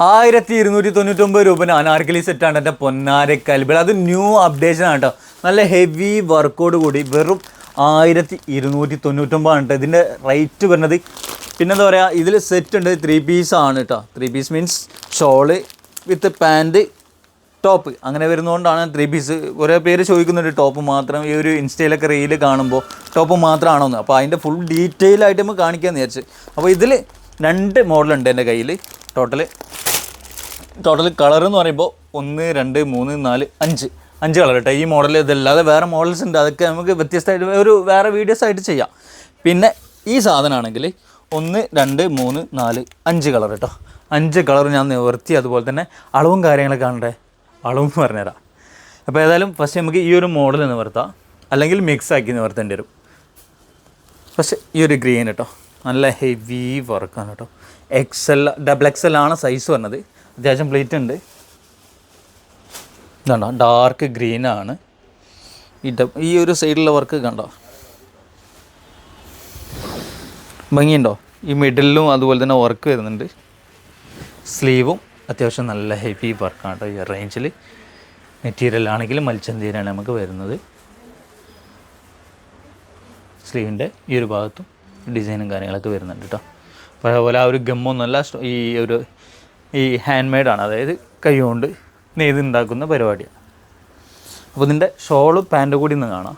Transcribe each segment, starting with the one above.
ആയിരത്തി ഇരുന്നൂറ്റി തൊണ്ണൂറ്റൊമ്പത് രൂപ അനാർക്കലി സെറ്റാണ് എന്റെ പൊന്നാര കൽബിൾ അത് ന്യൂ അപ്ഡേഷൻ ആണ് കേട്ടോ. നല്ല ഹെവി വർക്കോട് കൂടി വെറും ആയിരത്തി ഇരുന്നൂറ്റി തൊണ്ണൂറ്റൊമ്പതാണ് കേട്ടോ. ഇതിന്റെ റേറ്റ് വരുന്നത് പിന്നെന്താ പറയുക ഇതിൽ സെറ്റ് ഉണ്ട് ത്രീ പീസ് ആണ് കേട്ടോ. Three piece means shawl with pant top അങ്ങനെ വരുന്നതുകൊണ്ടാണ് ത്രീ പീസ് കുറേ പേര് ചോദിക്കുന്നുണ്ട് ടോപ്പ് മാത്രം. ഈ ഒരു ഇൻസ്റ്റയിലൊക്കെ റീൽ കാണുമ്പോൾ ടോപ്പ് മാത്രമാണോ എന്ന്. അപ്പോൾ അതിന്റെ ഫുൾ ഡീറ്റെയിൽ ആയിട്ട് നമുക്ക് കാണിക്കാമെന്ന് വിചാരിച്ച്. അപ്പോൾ ഇതിൽ രണ്ട് മോഡലുണ്ട് എന്റെ കയ്യിൽ ടോട്ടൽ ടോട്ടൽ കളർ എന്ന് പറയുമ്പോൾ ഒന്ന് രണ്ട് മൂന്ന് നാല് അഞ്ച്. അഞ്ച് കളർ കേട്ടോ ഈ മോഡൽ ഇതല്ലാതെ വേറെ മോഡൽസ് ഉണ്ട്. അതൊക്കെ നമുക്ക് വ്യത്യസ്തമായിട്ട് ഒരു വേറെ വീഡിയോസ് ആയിട്ട് ചെയ്യാം. പിന്നെ ഈ സാധനമാണെങ്കിൽ ഒന്ന് രണ്ട് മൂന്ന് നാല് അഞ്ച് കളർ കേട്ടോ അഞ്ച് കളർ ഞാൻ നിവർത്തി അതുപോലെ തന്നെ അളവും കാര്യങ്ങളൊക്കെ കാണണ്ടേ? അളവും പറഞ്ഞുതരാം. അപ്പോൾ ഏതായാലും ഫസ്റ്റ് നമുക്ക് ഈ ഒരു മോഡൽ നിവർത്താം. അല്ലെങ്കിൽ മിക്സ് ആക്കി നിവർത്തേണ്ടി വരും. പക്ഷേ ഈ ഒരു ഗ്രീൻ കേട്ടോ നല്ല ഹെവി വർക്കാണ് കേട്ടോ എക്സൽ ഡബിൾ എക്സൽ ആണ് സൈസ് വന്നത്. അത്യാവശ്യം പ്ലേറ്റ് ഉണ്ട്. കണ്ടോ ഡാർക്ക് ഗ്രീൻ ആണ്. ഈ ഈ ഒരു സൈഡിലുള്ള വർക്ക് കണ്ടോ? ഭംഗിയുണ്ടോ? ഈ മിഡിലും അതുപോലെ തന്നെ വർക്ക് വരുന്നുണ്ട്. സ്ലീവും അത്യാവശ്യം നല്ല ഹെവി വർക്കാണ് കേട്ടോ ഈ റേഞ്ചിൽ മെറ്റീരിയൽ ആണെങ്കിൽ മത്സ്യന്തീരാണ് നമുക്ക് വരുന്നത്. സ്ലീവിന്റെ ഈ ഒരു ഭാഗത്തും ഡിസൈനും കാര്യങ്ങളൊക്കെ വരുന്നുണ്ട് കേട്ടോ. അതുപോലെ ആ ഒരു ഗമ്മൊന്നുമല്ല ഈ ഒരു ഈ ഹാൻഡ് മെയ്ഡാണ് അതായത് കൈ കൊണ്ട് നെയ്തുണ്ടാക്കുന്ന പരിപാടിയാണ്. അപ്പോൾ ഇതിന്റെ ഷോൾ പാന്റ് കൂടി ഒന്ന് കാണാം.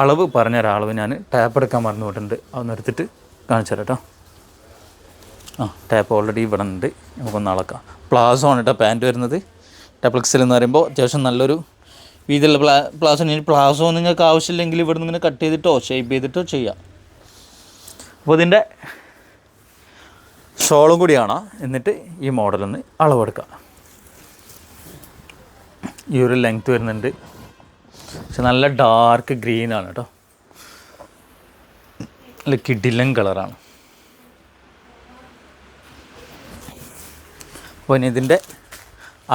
അളവ് പറഞ്ഞ അളവ് ഞാൻ ടാപ്പ് എടുക്കാൻ മറന്നു പോയിട്ടുണ്ട്. അതൊന്ന് എടുത്തിട്ട് കാണിച്ചു തരാം കേട്ടോ. ആ ടാപ്പ് ഓൾറെഡി ഇവിടെ ഉണ്ട്. നമുക്കൊന്ന് അളക്കാം. പ്ലാസോ ആണ് കേട്ടോ പാന്റ് വരുന്നത്. ടെപ്ലക്സിൽ എന്ന് പറയുമ്പോൾ അത്യാവശ്യം നല്ലൊരു വീതിയുള്ള പ്ലാ പ്ലാസോ പ്ലാസോ നിങ്ങൾക്ക് ആവശ്യമില്ലെങ്കിൽ ഇവിടെ നിന്ന് ഇങ്ങനെ കട്ട് ചെയ്തിട്ടോ ഷേപ്പ് ചെയ്തിട്ടോ ചെയ്യാം. അപ്പോൾ ഇതിന്റെ ഷോളും കൂടി കാണാം എന്നിട്ട് ഈ മോഡലൊന്ന് അളവെടുക്കാം. ഈ ഒരു ലെങ്ത് വരുന്നുണ്ട്. പക്ഷെ നല്ല ഡാർക്ക് ഗ്രീൻ ആണ് കേട്ടോ. നല്ല കിഡിലൻ കളറാണ് അപ്പോൾ ഇനി ഇതിന്റെ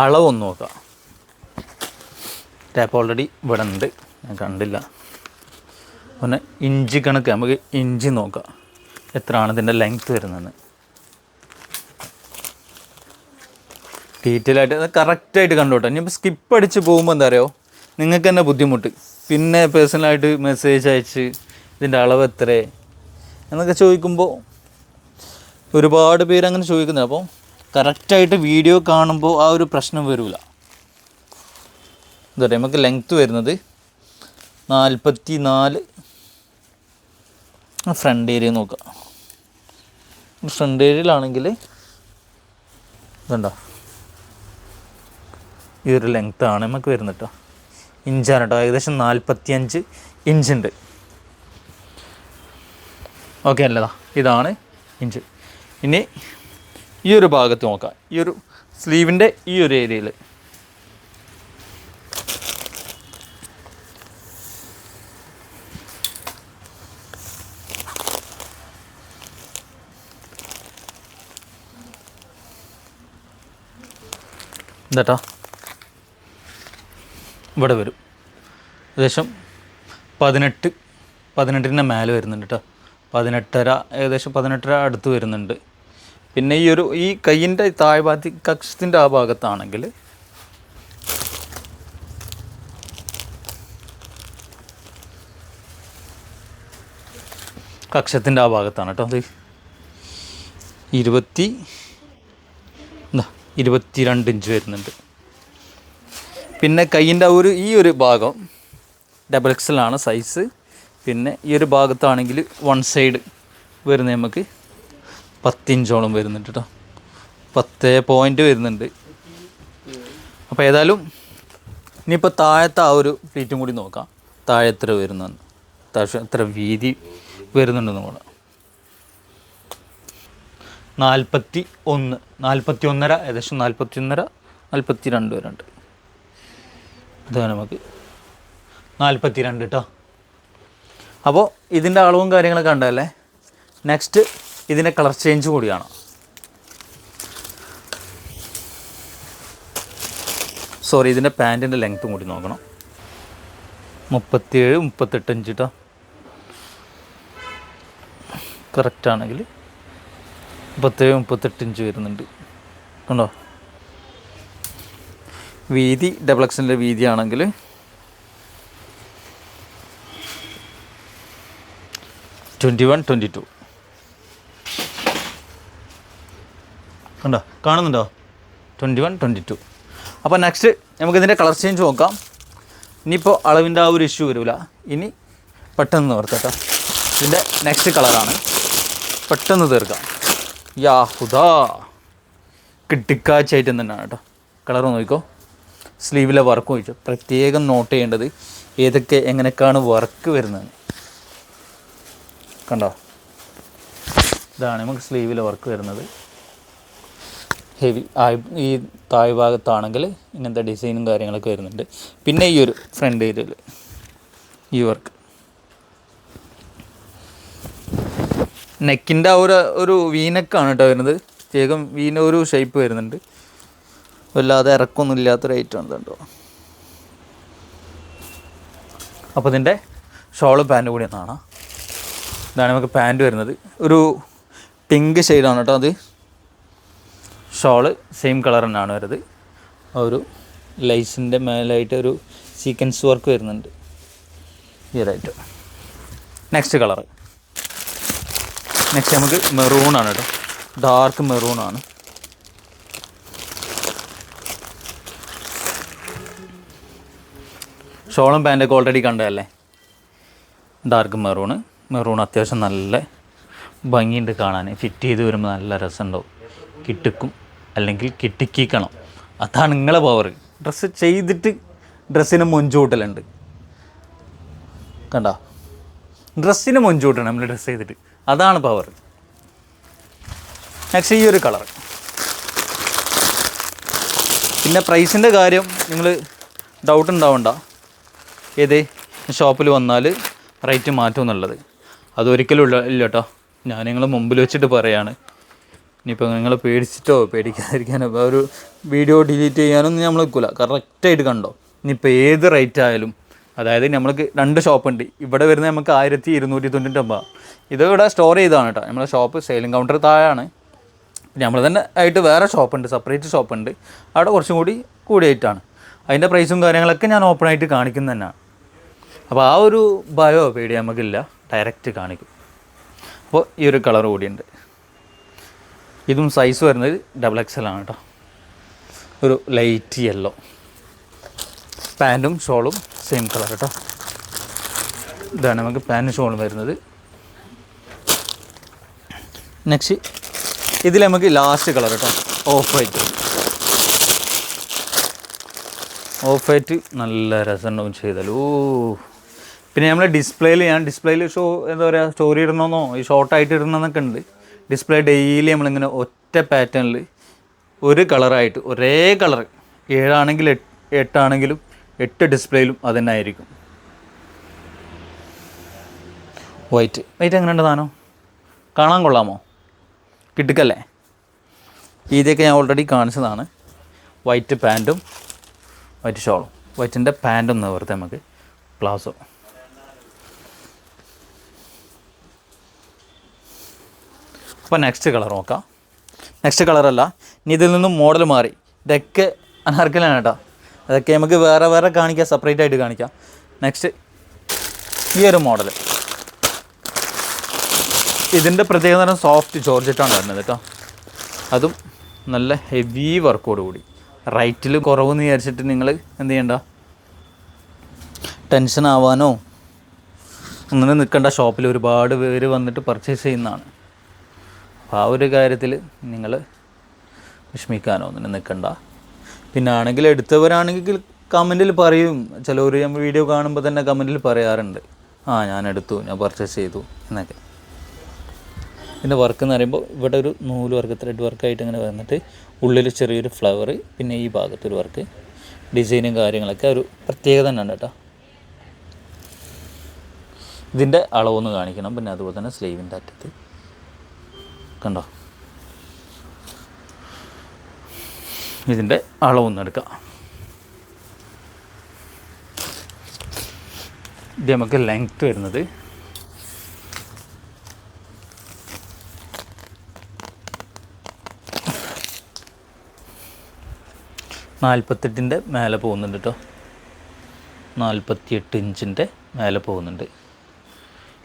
അളവൊന്ന് നോക്കാം. ടാപ്പ് ഓൾറെഡി ഇവിടെ ഉണ്ട് ഞാൻ കണ്ടില്ല. പിന്നെ ഇഞ്ച് കണക്ക്. നമുക്ക് ഇഞ്ച് നോക്കാം. എത്രയാണ് ഇതിന്റെ ലെങ്ത് വരുന്നത്? ഡീറ്റെയിൽ ആയിട്ട് കറക്റ്റായിട്ട് കണ്ടോട്ടെ ഇനിയിപ്പോൾ സ്കിപ്പ് അടിച്ച് പോകുമ്പോൾ എന്താ അറിയോ? നിങ്ങൾക്ക് തന്നെ ബുദ്ധിമുട്ട്. പിന്നെ പേഴ്സണലായിട്ട് മെസ്സേജ് അയച്ച് ഇതിന്റെ അളവ് എത്ര? എന്നൊക്കെ ചോദിക്കുമ്പോൾ ഒരുപാട് പേര് അങ്ങനെ ചോദിക്കുന്നത് അപ്പോൾ കറക്റ്റായിട്ട് വീഡിയോ കാണുമ്പോൾ ആ ഒരു പ്രശ്നം വരില്ല എന്താ പറയുക നമുക്ക് ലെങ്ത്ത് വരുന്നത് നാൽപ്പത്തി നാല് ഫ്രണ്ട് ഏരിയ നോക്കാം. ഫ്രണ്ട് ഏരിയയിലാണെങ്കിൽ ഇതുണ്ടോ? ഈ ഒരു ആണ് നമുക്ക് വരുന്നത് കേട്ടോ ഇഞ്ചാണ് കേട്ടോ ഏകദേശം നാൽപ്പത്തിയഞ്ച് ഇഞ്ചുണ്ട് ഓക്കെ അല്ലതാ ഇതാണ് ഇഞ്ച് ഇനി ഈ ഒരു ഭാഗത്ത് നോക്കാം. ഈ ഒരു സ്ലീവിന്റെ ഈ ഒരു ഏരിയയിൽ എന്താട്ടാ ഇവിടെ വരും. ഏകദേശം പതിനെട്ട് പതിനെട്ടിന്റെ മേലെ വരുന്നുണ്ട് കേട്ടോ. പതിനെട്ടര ഏകദേശം പതിനെട്ടര അടുത്ത് വരുന്നുണ്ട്. പിന്നെ ഈ ഒരു ഈ കയ്യിന്റെ താഴ്ഭാഗത്ത് കക്ഷത്തിന്റെ ആ ഭാഗത്താണെങ്കിൽ കക്ഷത്തിന്റെ ആ ഭാഗത്താണ് കേട്ടോ. അത് ഇരുപത്തി ഇരുപത്തിരണ്ട് ഇഞ്ച് വരുന്നുണ്ട്. പിന്നെ കയ്യിന്റെ ആ ഒരു ഈ ഒരു ഭാഗം ഡബിൾ എക്സലാണ് സൈസ് പിന്നെ ഈ ഒരു ഭാഗത്താണെങ്കിൽ വൺ സൈഡ് വരുന്നത് നമുക്ക് പത്തിഞ്ചോളം വരുന്നുണ്ട് കേട്ടോ പത്ത് പോയിന്റ് വരുന്നുണ്ട്. അപ്പോൾ ഏതായാലും ഇനിയിപ്പോൾ താഴത്തെ ആ ഒരു പ്ലീറ്റും കൂടി നോക്കാം. താഴെ എത്ര വരുന്നെന്ന് താഴെ എത്ര വീതി വരുന്നുണ്ടെന്ന് കൂടെ നാൽപ്പത്തി ഒന്ന് നാൽപ്പത്തി ഒന്നര ഏകദേശം നാൽപ്പത്തി ഒന്നര നാൽപ്പത്തി രണ്ട് വരെ അതാണ് നമുക്ക് നാൽപ്പത്തി രണ്ട് കേട്ടോ അപ്പോൾ ഇതിന്റെ അളവും കാര്യങ്ങളൊക്കെ ഉണ്ടല്ലേ നെക്സ്റ്റ് ഇതിന്റെ കളർ ചേഞ്ച് കൂടിയാണ് സോറി ഇതിന്റെ പാന്റിന്റെ ലെങ്ത്തും കൂടി നോക്കണം. മുപ്പത്തിയേഴ് മുപ്പത്തെട്ട് ഇഞ്ച് കേട്ടോ കറക്റ്റ് ആണെങ്കിൽ മുപ്പത്തേഴ് മുപ്പത്തെട്ട് ഇഞ്ച് വരുന്നുണ്ട്. കണ്ടോ? വീതി ഡബിൾ എക്സിന്റെ വീതിയാണെങ്കിൽ ട്വന്റി വൺ ട്വന്റി ടു കണ്ടോ? കാണുന്നുണ്ടോ? ട്വന്റി വൺ ട്വന്റി ടു അപ്പോൾ നെക്സ്റ്റ് നമുക്കിതിന്റെ കളർ ചേഞ്ച് നോക്കാം. ഇനിയിപ്പോൾ അളവിന്റെ ആ ഒരു ഇഷ്യൂ വരില്ല ഇനി പെട്ടെന്ന് നിർത്തട്ടോ ഇതിന്റെ നെക്സ്റ്റ് കളറാണ് പെട്ടെന്ന് തീർക്കാം. യാ ഹുദാ. കിട്ടിക്കാച്ചായിട്ട് തന്നെയാണ് കേട്ടോ. കളർ നോക്കിക്കോ. സ്ലീവിലെ വർക്ക് ചോദിച്ചു പ്രത്യേകം നോട്ട് ചെയ്യേണ്ടത് ഏതൊക്കെ എങ്ങനെയൊക്കെയാണ് വർക്ക് വരുന്നത്. കണ്ടോ? ഇതാണ് നമുക്ക് സ്ലീവിലെ വർക്ക് വരുന്നത്. ഹെവി ഈ താഴ് ഭാഗത്താണെങ്കിൽ ഇങ്ങനത്തെ ഡിസൈനും കാര്യങ്ങളൊക്കെ വരുന്നുണ്ട്. പിന്നെ ഈ ഒരു ഫ്രണ്ട് ഏരിയയിൽ ഈ വർക്ക് നെക്കിന്റെ ആ ഒരു ഒരു വീനക്കാണ് കേട്ടോ വരുന്നത്. പ്രത്യേകം വീന ഒരു ഷേപ്പ് വരുന്നുണ്ട്. വല്ലാതെ ഇറക്കൊന്നും ഇല്ലാത്തൊരു ഐറ്റമാണ് കേട്ടോ അപ്പോൾ ഇതിന്റെ ഷോൾ പാന്റും കൂടി ഒന്നാണ് ഇതാണ് നമുക്ക് പാന്റ് വരുന്നത്. ഒരു പിങ്ക് ഷെയ്ഡാണ് കേട്ടോ അത്. ഷോൾ സെയിം കളർ തന്നെയാണ് വരുന്നത്. ഒരു ലൈസിന്റെ മേലായിട്ട് ഒരു സീക്വൻസ് വർക്ക് വരുന്നുണ്ട്. ഇതായിട്ട് നെക്സ്റ്റ് കളർ നെക്സ്റ്റ് നമുക്ക് മെറൂൺ ആണ് കേട്ടോ ഡാർക്ക് മെറൂൺ ആണ്. ഷോളും പാന്റൊക്കെ ഓൾറെഡി കണ്ടതല്ലേ? ഡാർക്ക് മെറൂണ് മെറൂൺ അത്യാവശ്യം നല്ല ഭംഗിയുണ്ട് കാണാൻ ഫിറ്റ് ചെയ്ത് വരുമ്പോൾ നല്ല രസമുണ്ടാവും. കിട്ടിക്കും. അല്ലെങ്കിൽ കിട്ടിക്കണം അതാണ് നിങ്ങളെ പവർ ഡ്രസ്സ് ചെയ്തിട്ട് ഡ്രസ്സിന് മൊഞ്ചൂട്ടലുണ്ട് കണ്ടോ? ഡ്രസ്സിന് മൊഞ്ചൂട്ടണം നമ്മൾ ഡ്രസ്സ് ചെയ്തിട്ട്. അതാണ് പവർ നെക്സ്റ്റ് ഈ ഒരു കളർ പിന്നെ പ്രൈസിന്റെ കാര്യം നിങ്ങൾ ഡൗട്ട് ഉണ്ടാവണ്ട. ഏത്? ഷോപ്പിൽ വന്നാൽ റേറ്റ് മാറ്റും എന്നുള്ളത്. അതൊരിക്കലും ഇല്ല ഇല്ല കേട്ടോ ഞാൻ നിങ്ങൾ മുമ്പിൽ വെച്ചിട്ട് പറയാണ്. ഇനിയിപ്പോൾ നിങ്ങൾ പേടിച്ചിട്ടോ പേടിക്കാതിരിക്കാനോ ഒരു വീഡിയോ ഡിലീറ്റ് ചെയ്യാനൊന്നും നമ്മൾ നിൽക്കില്ല കറക്റ്റായിട്ട് കണ്ടോ? ഇനിയിപ്പോൾ ഏത് റേറ്റ് ആയാലും അതായത് നമ്മൾക്ക് രണ്ട് ഷോപ്പ് ഉണ്ട് ഇവിടെ വരുന്ന നമുക്ക് ആയിരത്തി ഇരുന്നൂറ്റി തൊണ്ണൂറ്റൊമ്പത് ഇത് ഇവിടെ സ്റ്റോർ ചെയ്താണ് കേട്ടോ. നമ്മളെ ഷോപ്പ് സെയിലിംഗ് കൗണ്ടർ താഴെയാണ്. നമ്മൾ തന്നെ ആയിട്ട് വേറെ ഷോപ്പുണ്ട് സെപ്പറേറ്റ് ഷോപ്പുണ്ട് അവിടെ കുറച്ചും കൂടി കൂടിയായിട്ടാണ്. അതിന്റെ പ്രൈസും കാര്യങ്ങളൊക്കെ ഞാൻ ഓപ്പൺ ആയിട്ട് കാണിക്കുന്ന തന്നെയാണ്. അപ്പോൾ ആ ഒരു ഭയോ പേടി നമുക്കില്ല. ഡയറക്റ്റ് കാണിക്കും. അപ്പോൾ ഈ ഒരു കളർ കൂടിയുണ്ട് ഇതും സൈസ് വരുന്നത് ഡബിൾ എക്സൽ ആണ് കേട്ടോ. ഒരു ലൈറ്റ് യെല്ലോ പാന്റും ഷോളും സെയിം കളർ കേട്ടോ. ഇതാണ് നമുക്ക് പാന്റും ഷോളും വരുന്നത്. നെക്സ്റ്റ് ഇതിൽ നമുക്ക് ലാസ്റ്റ് കളർ കേട്ടോ. ഓഫ് വൈറ്റ് ഓഫ് വൈറ്റ് നല്ല രസമുണ്ടാവും ചെയ്താൽ ഓ. പിന്നെ നമ്മൾ ഡിസ്പ്ലേയിൽ ഞാൻ ഡിസ്പ്ലേയിൽ ഷോ എന്താ പറയുക സ്റ്റോറി ഇടണമെന്നോ ഈ ഷോർട്ടായിട്ട് ഇടണമെന്നൊക്കെ ഉണ്ട്. ഡിസ്പ്ലേ ഡെയിലി നമ്മളിങ്ങനെ ഒറ്റ പാറ്റേണിൽ ഒരു കളറായിട്ട് ഒരേ കളർ ഏഴാണെങ്കിലും എട്ട് എട്ടാണെങ്കിലും എട്ട് ഡിസ്പ്ലേയിലും അത് തന്നെ ആയിരിക്കും വൈറ്റ് വൈറ്റ് എങ്ങനെയുണ്ട് താനോ കാണാൻ കൊള്ളാമോ? കിട്ടുക്കല്ലേ? ഇതൊക്കെ ഞാൻ ഓൾറെഡി കാണിച്ചതാണ്. വൈറ്റ് പാന്റും വൈറ്റ് ഷോളും വൈറ്റിന്റെ പാന്റും നിവർത്തി നമുക്ക് പ്ലാസോ. അപ്പോൾ നെക്സ്റ്റ് കളർ നോക്കാം. നെക്സ്റ്റ് കളറല്ല ഇനി ഇതിൽ നിന്നും മോഡൽ മാറി. ഇതൊക്കെ അനർക്കലാണ് കേട്ടോ. അതൊക്കെ നമുക്ക് വേറെ വേറെ കാണിക്കാം സെപ്പറേറ്റ് ആയിട്ട് കാണിക്കാം. നെക്സ്റ്റ് ഈ ഒരു മോഡൽ ഇതിന്റെ പ്രത്യേകത തരം സോഫ്റ്റ് ജോർജറ്റാണ് വരുന്നത് കേട്ടോ അതും നല്ല ഹെവി വർക്കോട് കൂടി. റൈറ്റിൽ കുറവെന്ന് വിചാരിച്ചിട്ട് നിങ്ങൾ എന്ത് ചെയ്യണ്ട? ടെൻഷൻ ആവാനോ അങ്ങനെ നിൽക്കേണ്ട ഷോപ്പിൽ ഒരുപാട് പേര് വന്നിട്ട് പർച്ചേസ് ചെയ്യുന്നതാണ്. അപ്പോൾ ആ ഒരു കാര്യത്തിൽ നിങ്ങൾ വിഷമിക്കാനോ അങ്ങനെ നിൽക്കണ്ട പിന്നെ ആണെങ്കിൽ എടുത്തവരാണെങ്കിൽ കമന്റിൽ പറയും. ചിലവർ നമ്മൾ വീഡിയോ കാണുമ്പോൾ തന്നെ കമന്റിൽ പറയാറുണ്ട്. ആ ഞാൻ എടുത്തു ഞാൻ പർച്ചേസ് ചെയ്തു എന്നൊക്കെ. പിന്നെ വർക്ക് എന്ന് പറയുമ്പോൾ ഇവിടെ ഒരു നൂൽ വർക്ക് ത്രെഡ് വർക്കായിട്ട് ഇങ്ങനെ വന്നിട്ട് ഉള്ളിൽ ചെറിയൊരു ഫ്ലവർ പിന്നെ ഈ ഭാഗത്തൊരു വർക്ക് ഡിസൈനും കാര്യങ്ങളൊക്കെ ഒരു പ്രത്യേകത തന്നെയാണ് കേട്ടോ. ഇതിന്റെ അളവൊന്ന് കാണിക്കണം. പിന്നെ അതുപോലെ തന്നെ സ്ലീവിന്റെ അറ്റത്ത്. കണ്ടോ? ഇതിന്റെ അളവൊന്ന് എടുക്കാം. ഇത് നമുക്ക് ലെങ്ത്ത് വരുന്നത് നാൽപ്പത്തെട്ടിന്റെ മേലെ പോകുന്നുണ്ട് കേട്ടോ നാൽപ്പത്തിയെട്ട് ഇഞ്ചിന്റെ മേലെ പോകുന്നുണ്ട്.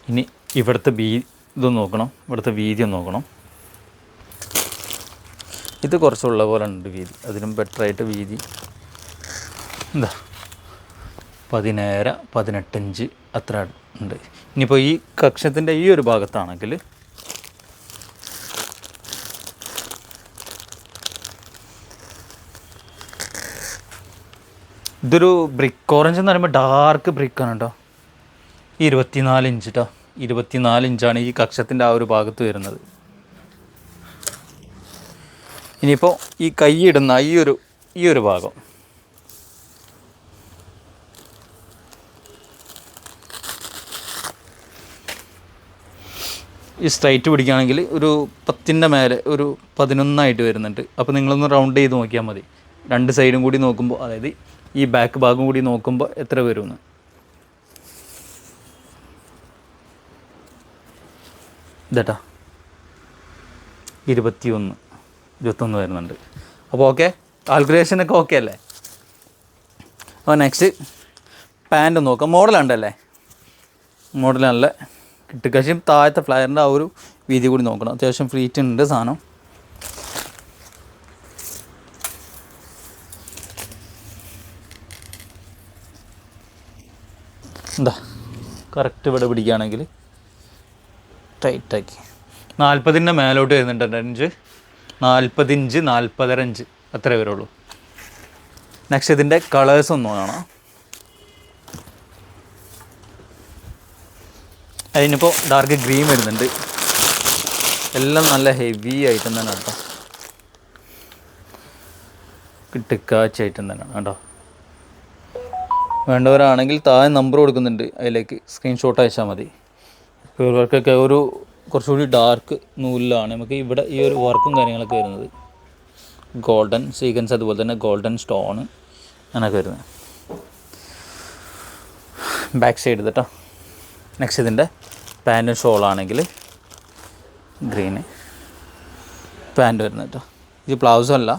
ഇനി ഇവിടുത്തെ വീ ഇതൊന്ന് നോക്കണം. ഇവിടുത്തെ വീതി ഒന്ന് നോക്കണം. ഇത് കുറച്ചുള്ള പോലെ ഉണ്ട് വീതി അതിനും ബെറ്ററായിട്ട് വീതി. എന്താ പതിനേഴര പതിനെട്ടഞ്ച് അത്ര ഉണ്ട്. ഇനിയിപ്പോൾ ഈ കക്ഷത്തിന്റെ ഈ ഒരു ഭാഗത്താണെങ്കിൽ ഇതൊരു ബ്രിക്ക് ഓറഞ്ച് എന്ന് പറയുമ്പോൾ ഡാർക്ക് ബ്രിക്കാണ് കേട്ടോ ഇരുപത്തിനാല് ഇഞ്ച് കേട്ടോ ഇരുപത്തിനാല് ഇഞ്ചാണ് ഈ കക്ഷത്തിന്റെ ആ ഒരു ഭാഗത്ത് വരുന്നത്. ഇനിയിപ്പോൾ ഈ കൈയിടുന്ന ഈ ഒരു ഈ ഒരു ഭാഗം. ഈ സ്ട്രൈറ്റ് പിടിക്കുകയാണെങ്കിൽ ഒരു പത്തിന്റെ മേലെ ഒരു പതിനൊന്നായിട്ട് വരുന്നുണ്ട്. അപ്പോൾ നിങ്ങളൊന്ന് റൗണ്ട് ചെയ്ത് നോക്കിയാൽ മതി. രണ്ട് സൈഡും കൂടി നോക്കുമ്പോൾ അതായത് ഈ ബാക്ക് ഭാഗം കൂടി നോക്കുമ്പോൾ എത്ര വരുമെന്ന്. ഇതേട്ടാ ഇരുപത്തിയൊന്ന്. ഇരുപത്തൊന്ന് വരുന്നുണ്ട്. അപ്പോൾ ഓക്കെ കാൽക്കുലേഷനൊക്കെ ഓക്കെ അല്ലേ? അപ്പോൾ നെക്സ്റ്റ് പാന്റ് നോക്കാം. മോഡലുണ്ടല്ലേ മോഡൽ നല്ല താഴത്തെ ഫ്ലയറിന്റെ ആ ഒരു വീതി കൂടി നോക്കണം. അത്യാവശ്യം ഫ്രീറ്റ് ഉണ്ട് സാധനം. എന്താ? കറക്റ്റ് ഇവിടെ പിടിക്കുകയാണെങ്കിൽ ടൈറ്റാക്കി നാൽപ്പതിന്റെ മേലോട്ട് വരുന്നുണ്ട് എന്റെ ഇഞ്ച് നാൽപ്പതിഞ്ച് നാൽപ്പതര ഇഞ്ച്. അത്രേ വരുള്ളൂ. നെക്സ്റ്റ് ഇതിന്റെ കളേഴ്സ് ഒന്ന് കാണാം. അതിനിപ്പോൾ ഡാർക്ക് ഗ്രീൻ വരുന്നുണ്ട്. എല്ലാം നല്ല ഹെവി ഐറ്റം തന്നെ കേട്ടോ. കിട്ടിക്കാച്ച ഐറ്റം തന്നെയാണ് കേട്ടോ. വേണ്ടവരാണെങ്കിൽ താഴെ നമ്പർ കൊടുക്കുന്നുണ്ട്. അതിലേക്ക് സ്ക്രീൻഷോട്ട് അയച്ചാൽ മതി. ഇവർക്കൊക്കെ ഒരു കുറച്ചുകൂടി ഡാർക്ക് നൂലിലാണ് നമുക്ക് ഇവിടെ ഈ ഒരു വർക്കും കാര്യങ്ങളൊക്കെ വരുന്നത്. ഗോൾഡൻ സീക്വൻസ് അതുപോലെ തന്നെ ഗോൾഡൻ സ്റ്റോൺ അങ്ങനെയൊക്കെ വരുന്നത്. ബാക്ക് സൈഡ് കേട്ടോ നെക്സ്റ്റ് ഇതിന്റെ പാന്റും ഷോളാണെങ്കിൽ ഗ്രീന് പാന്റ് വരുന്നത് കേട്ടോ ഇത് പ്ലൗസും അല്ല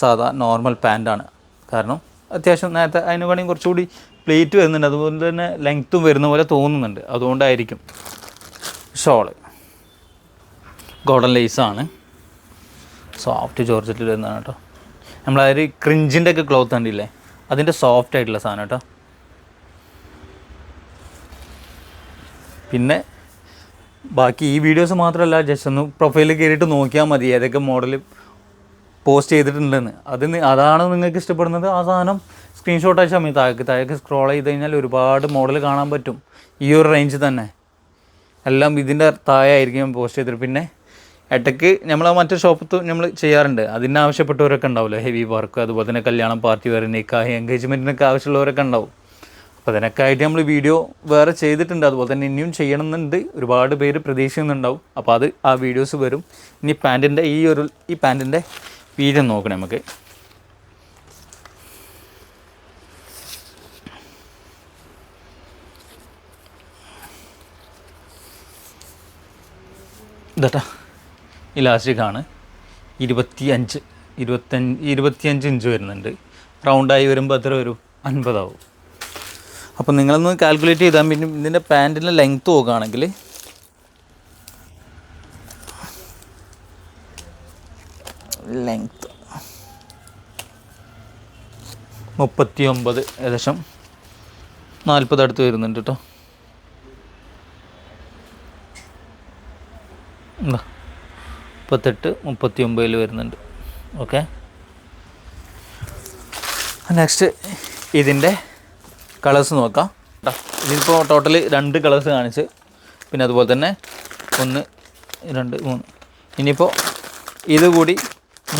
സാധാ നോർമൽ പാന്റാണ് കാരണം അത്യാവശ്യം നേരത്തെ അതിന് വേണമെങ്കിൽ കുറച്ചുകൂടി പ്ലേറ്റ് വരുന്നുണ്ട്. അതുപോലെ തന്നെ ലെങ്ത്തും വരുന്ന പോലെ തോന്നുന്നുണ്ട്. അതുകൊണ്ടായിരിക്കും ഷോൾ ഗോൾഡൻ ലേസാണ് സോഫ്റ്റ് ജോർജറ്റിൽ വരുന്നതാണ് കേട്ടോ. നമ്മളതൊരു ക്രിഞ്ചിന്റെ ഒക്കെ ക്ലോത്ത് കണ്ടില്ലേ? അതിന്റെ സോഫ്റ്റ് ആയിട്ടുള്ള സാധനം കേട്ടോ. പിന്നെ ബാക്കി ഈ വീഡിയോസ് മാത്രമല്ല ജസ്റ്റ് ഒന്ന് പ്രൊഫൈലിൽ കയറിയിട്ട് നോക്കിയാൽ മതി ഏതൊക്കെ മോഡൽ പോസ്റ്റ് ചെയ്തിട്ടുണ്ടെന്ന്. അത് അതാണ് നിങ്ങൾക്ക് ഇഷ്ടപ്പെടുന്നത്. ആ സാധനം സ്ക്രീൻഷോട്ട് അയച്ചാൽ മതി. താഴേക്ക് താഴേക്ക് സ്ക്രോൾ ചെയ്ത് കഴിഞ്ഞാൽ ഒരുപാട് മോഡൽ കാണാൻ പറ്റും. ഈ ഒരു റേഞ്ച് തന്നെ. എല്ലാം ഇതിന്റെ താഴെ ആയിരിക്കും പോസ്റ്റ് ചെയ്തിട്ട്. പിന്നെ ഇടയ്ക്ക് നമ്മൾ മറ്റു ഷോപ്പത്ത് നമ്മൾ ചെയ്യാറുണ്ട്. അതിന് ആവശ്യപ്പെട്ടവരൊക്കെ ഉണ്ടാവുമല്ലോ ഹെവി വർക്ക് അതുപോലെ തന്നെ കല്യാണം പാർട്ടി വരെ നിക്കാഹ് എൻഗേജ്മെന്റിനൊക്കെ ആവശ്യമുള്ളവരൊക്കെ ഉണ്ടാവും. അപ്പോൾ അതിനൊക്കെ ആയിട്ട് നമ്മൾ വീഡിയോ വേറെ ചെയ്തിട്ടുണ്ട്. അതുപോലെ തന്നെ ഇനിയും ചെയ്യണമെന്നുണ്ട്. ഒരുപാട് പേര് പ്രതീക്ഷിക്കുന്നുണ്ടാവും. അപ്പോൾ അത് ആ വീഡിയോസ് വരും. ഇനി പാന്റിന്റെ ഈ ഒരു ഈ പാന്റിന്റെ വീഡിയോ നോക്കണം നമുക്ക്. ഇതട്ടാ ഇലാസ്റ്റിക്കാണ് ഇരുപത്തി അഞ്ച് ഇരുപത്തഞ്ച് ഇരുപത്തിയഞ്ച് ഇഞ്ച് വരുന്നുണ്ട്. റൗണ്ടായി വരുമ്പോൾ അത്ര വരും അൻപതാവും. അപ്പം നിങ്ങളൊന്ന് കാൽക്കുലേറ്റ് ചെയ്താൽ പിന്നെ ഇതിന്റെ പാന്റിന്റെ ലെങ്ത്ത് നോക്കുകയാണെങ്കിൽ ലെങ്ത്ത് മുപ്പത്തി ഒമ്പത് ഏകദേശം നാൽപ്പത് അടുത്ത് വരുന്നുണ്ട് കേട്ടോ എന്താ മുപ്പത്തെട്ട് മുപ്പത്തി ഒമ്പതിൽ വരുന്നുണ്ട്. ഓക്കെ നെക്സ്റ്റ് ഇതിന്റെ കളേഴ്സ് നോക്കാം. ഇതിപ്പോൾ ടോട്ടൽ രണ്ട് കളേഴ്സ് കാണിച്ച് പിന്നെ അതുപോലെ തന്നെ ഒന്ന് രണ്ട് മൂന്ന്. ഇനിയിപ്പോൾ ഇത് കൂടി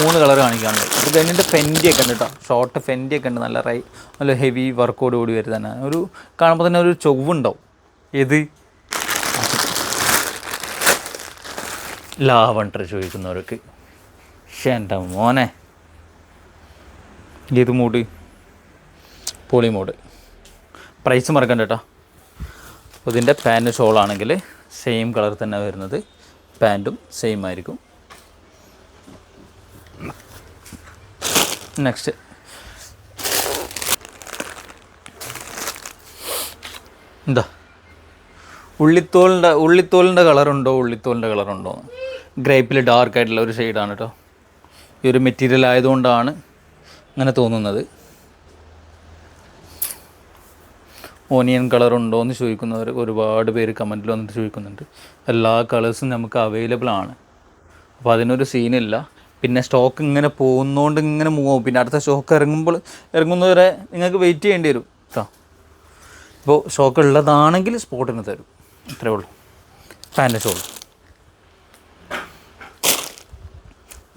മൂന്ന് കളർ കാണിക്കാനുണ്ട്. അപ്പോൾ കഴിഞ്ഞിട്ട് ഫെന്റിയൊക്കെ ഉണ്ട് കേട്ടോ ഷോർട്ട് ഫെന്റിയൊക്കെ ഉണ്ട്. നല്ല റൈ നല്ല ഹെവി വർക്കോട് കൂടി വരുന്നതന്നെ ഒരു കാണുമ്പോൾ തന്നെ ഒരു ചൊവ്വുണ്ടാവും. ഏത്? ലാവണ്ടർ ചോദിക്കുന്നവർക്ക്. പക്ഷെ എന്റെ മോനെ. ഏത് മൂട്. പോളി മൂട്. പ്രൈസ് മറക്കണ്ട കേട്ടോ. ഇതിന്റെ പാന്റ് ഷോളാണെങ്കിൽ സെയിം കളർ തന്നെ വരുന്നത്. പാന്റും സെയിം ആയിരിക്കും. നെക്സ്റ്റ്. എന്താ? ഉള്ളിത്തോലിന്റെ ഉള്ളിത്തോലിന്റെ കളറുണ്ടോ ഉള്ളിത്തോലിന്റെ കളറുണ്ടോ ഗ്രേപ്പിൽ ഡാർക്ക് ആയിട്ടുള്ള ഒരു ഷെയ്ഡാണ് കേട്ടോ ഈ ഒരു മെറ്റീരിയൽ ആയതുകൊണ്ടാണ് അങ്ങനെ തോന്നുന്നത്. ഓനിയൻ കളർ ഉണ്ടോ എന്ന് ചോദിക്കുന്നവർ ഒരുപാട് പേര് കമന്റിൽ വന്നിട്ട് ചോദിക്കുന്നുണ്ട്. എല്ലാ കളേഴ്സും നമുക്ക് അവൈലബിൾ ആണ്. അപ്പോൾ അതിനൊരു സീനില്ല. പിന്നെ സ്റ്റോക്ക് ഇങ്ങനെ പോകുന്നതുകൊണ്ട് ഇങ്ങനെ മൂവ് ആവും. പിന്നെ അടുത്ത സ്റ്റോക്ക് ഇറങ്ങുമ്പോൾ ഇറങ്ങുന്നവരെ നിങ്ങൾക്ക് വെയിറ്റ് ചെയ്യേണ്ടി വരും കേട്ടോ ഇപ്പോൾ സ്റ്റോക്ക് ഉള്ളതാണെങ്കിൽ സ്പോട്ടിന് തരും. അത്രേ ഉള്ളൂ. Pant shawl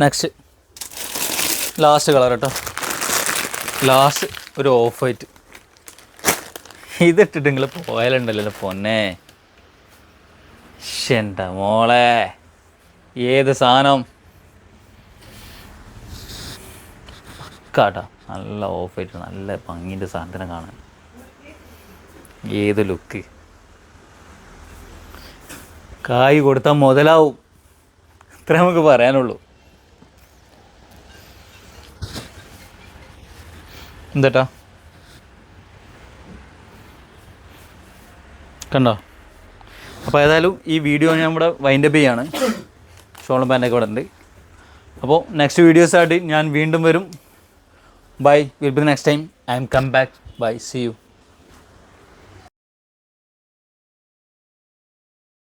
next last colour കേട്ടോ ലാസ്റ്റ് ഒരു ഓഫ് വൈറ്റ് ഇതിട്ടിട്ട് നിങ്ങൾ പോയാലുണ്ടല്ലോ പൊന്നെ. എന്റെ മോളെ? ഏത് സാധനം? കാട്ടാ നല്ല ഓഫ് വൈറ്റ് നല്ല ഭംഗിന്റെ സാധനം കാണാൻ. ഏത് ലുക്ക് കായ് കൊടുത്താൽ മുതലാവും. ഇത്ര നമുക്ക് പറയാനുള്ളൂ. എന്താട്ടാ? കണ്ടോ? അപ്പോൾ ഏതായാലും ഈ വീഡിയോ ഞാൻ ഇവിടെ വൈൻഡപ്പ് ചെയ്യാണ്. ഷോളും പാന്റൊക്കെ ഇവിടെ ഉണ്ട്. അപ്പോൾ നെക്സ്റ്റ് വീഡിയോസായിട്ട് ഞാൻ വീണ്ടും വരും. Bye will be next time I am come back bye see you